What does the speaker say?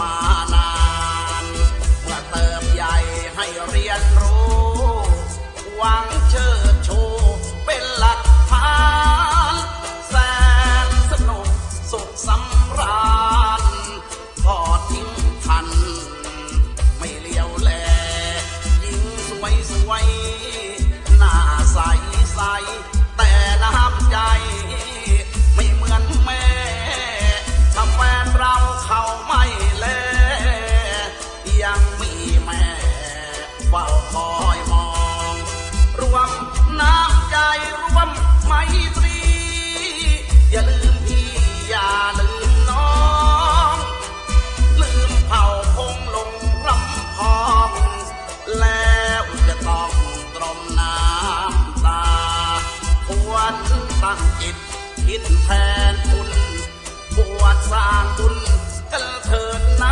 มานานเมื่อเติบใหญ่ให้เรียนรู้หวังเชิดชูเป็นหลักฐานแสนสนุกสุขสำราญทอดทิ้งทัน ไม่เลียวแลยิ่งสวยสวยหน้าใสใสางจิต คิดแทนคุณ บวชสร้างบุญกันเถิดนะ